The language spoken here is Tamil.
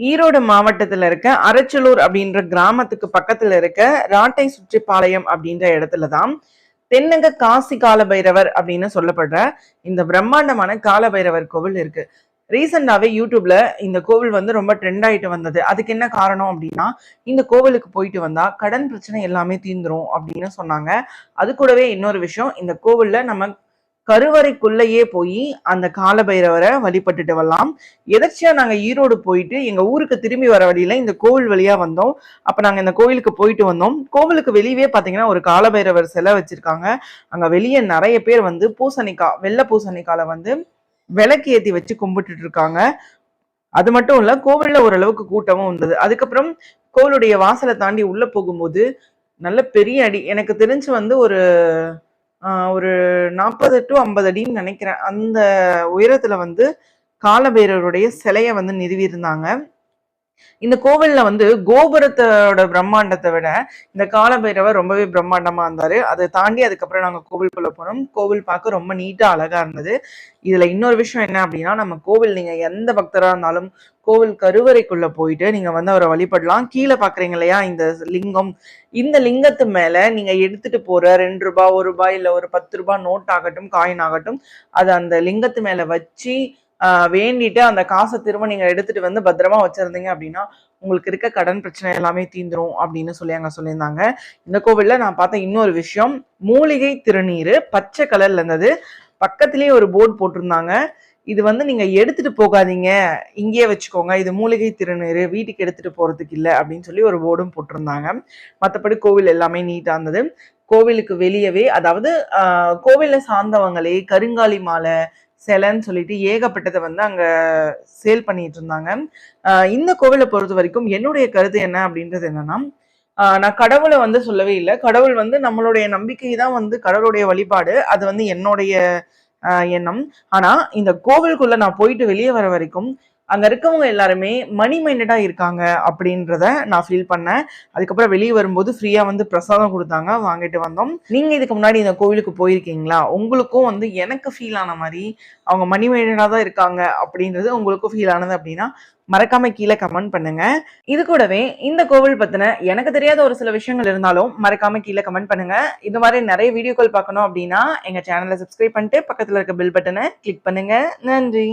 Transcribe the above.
ஈரோடு மாவட்டத்தில் இருக்க அரச்சலூர் அப்படின்ற கிராமத்துக்கு பக்கத்தில் இருக்க ராட்டை சுற்றிப்பாளையம் அப்படின்ற இடத்துல தான் தென்னங்க காசி காலபைரவர் அப்படின்னு சொல்லப்படுற இந்த பிரம்மாண்டமான காலபைரவர் கோவில் இருக்கு. ரீசெண்டாகவே யூடியூப்ல இந்த கோவில் வந்து ரொம்ப ட்ரெண்ட் ஆயிட்டு வந்தது. அதுக்கு என்ன காரணம் அப்படின்னா இந்த கோவிலுக்கு போயிட்டு வந்தா கடன் பிரச்சனை எல்லாமே தீந்துரும் அப்படின்னு சொன்னாங்க. அது கூடவே இன்னொரு விஷயம் இந்த கோவில்ல நம்ம கருவறைக்குள்ளேயே போய் அந்த காலபைரவரை வழிபட்டுட்டு வரலாம். எதர்ச்சியா நாங்க ஈரோடு போயிட்டு எங்க ஊருக்கு திரும்பி வர வழியில இந்த கோவில் வழியா வந்தோம். அப்ப நாங்க இந்த கோவிலுக்கு போயிட்டு வந்தோம். கோவிலுக்கு வெளியவே பாத்தீங்கன்னா ஒரு காலபைரவர் சிலை வச்சிருக்காங்க. அங்க வெளியே நிறைய பேர் வந்து பூசணிக்காய் வெள்ளை பூசணிக்கால வந்து விளக்கு ஏற்றி வச்சு கும்பிட்டுட்டு இருக்காங்க. அது மட்டும் இல்ல கோவில்ல ஓரளவுக்கு கூட்டமும் இருந்தது. அதுக்கப்புறம் கோவிலுடைய வாசலை தாண்டி உள்ள போகும்போது நல்ல பெரிய அடி. எனக்கு தெரிஞ்சு வந்து ஒரு ஒரு நாற்பது டு ஐம்பது அடின்னு நினைக்கிறேன். அந்த உயரத்தில் வந்து காலபைரவருடைய சிலையை வந்து நிறுவியிருந்தாங்க. இந்த கோவில்ல வந்து கோபுரத்தோட பிரம்மாண்டத்தை விட இந்த காலபைரவர் ரொம்பவே பிரம்மாண்டமா இருந்தாரு. அதை தாண்டி அதுக்கப்புறம் நாங்க கோவிலுக்குள்ள போனோம். கோவில் பார்க்க ரொம்ப நீட்டா அழகா இருந்தது. இதுல இன்னொரு விஷயம் என்ன அப்படின்னா நம்ம கோவில் நீங்க எந்த பக்தரா இருந்தாலும் கோவில் கருவறைக்குள்ள போயிட்டு நீங்க வந்து அவரை வழிபடலாம். கீழே பாக்குறீங்க இல்லையா இந்த லிங்கம். இந்த லிங்கத்து மேல நீங்க எடுத்துட்டு போற ரெண்டு ரூபாய் ஒரு ரூபாய் இல்ல ஒரு பத்து ரூபாய் நோட் ஆகட்டும் காயின் ஆகட்டும் அதை அந்த லிங்கத்து மேல வச்சு வேண்டிட்டு அந்த காசை திரும்ப நீங்கள் எடுத்துட்டு வந்து பத்திரமா வச்சுருந்தீங்க அப்படின்னா உங்களுக்கு இருக்க கடன் பிரச்சனை எல்லாமே தீந்துரும் அப்படின்னு சொல்லி அங்கே சொல்லியிருந்தாங்க. இந்த கோவிலில் நான் பார்த்த இன்னொரு விஷயம் மூலிகை திருநீர் பச்சை கலர்ல இருந்தது. பக்கத்துலேயே ஒரு போர்டு போட்டிருந்தாங்க. இது வந்து நீங்க எடுத்துட்டு போகாதீங்க. இங்கேயே வச்சுக்கோங்க. இது மூலிகை திருநீர் வீட்டுக்கு எடுத்துட்டு போறதுக்கு இல்லை அப்படின்னு சொல்லி ஒரு போர்டும் போட்டிருந்தாங்க. மற்றபடி கோவில் எல்லாமே நீட்டா இருந்தது. கோவிலுக்கு வெளியவே அதாவது கோவிலை சார்ந்தவங்களே கருங்காலி மாலை சிலைன்னு சொல்லிட்டு ஏகப்பட்டதை வந்து அங்க சேல் பண்ணிட்டு இருந்தாங்க இந்த கோவிலை பொறுத்த வரைக்கும் என்னுடைய கருத்து என்ன அப்படின்றது என்னன்னா நான் கடவுளை வந்து சொல்லவே இல்லை. கடவுள் வந்து நம்மளுடைய நம்பிக்கை தான் வந்து கடவுளுடைய வழிபாடு. அது வந்து என்னுடைய எண்ணம். ஆனா இந்த கோவிலுக்குள்ள நான் போயிட்டு வெளியே வர வரைக்கும் அங்கே இருக்கவங்க எல்லாருமே மணி மைண்டடாக இருக்காங்க அப்படின்றத நான் ஃபீல் பண்ணேன். அதுக்கப்புறம் வெளியே வரும்போது ஃப்ரீயாக வந்து பிரசாதம் கொடுத்தாங்க வாங்கிட்டு வந்தோம். நீங்கள் இதுக்கு முன்னாடி இந்த கோவிலுக்கு போயிருக்கீங்களா? உங்களுக்கும் வந்து எனக்கு ஃபீல் ஆன மாதிரி அவங்க மணி மைண்டடாக தான் இருக்காங்க அப்படின்றது உங்களுக்கும் ஃபீல் ஆனது அப்படின்னா மறக்காம கீழே கமெண்ட் பண்ணுங்க. இது கூடவே இந்த கோவில் பத்தின எனக்கு தெரியாத ஒரு சில விஷயங்கள் இருந்தாலும் மறக்காம கீழே கமெண்ட் பண்ணுங்க. இந்த மாதிரி நிறைய வீடியோக்கள் பார்க்கணும் அப்படின்னா எங்க சேனலை சப்ஸ்கிரைப் பண்ணிட்டு பக்கத்துல இருக்க பெல் பட்டனை கிளிக் பண்ணுங்க. நன்றி.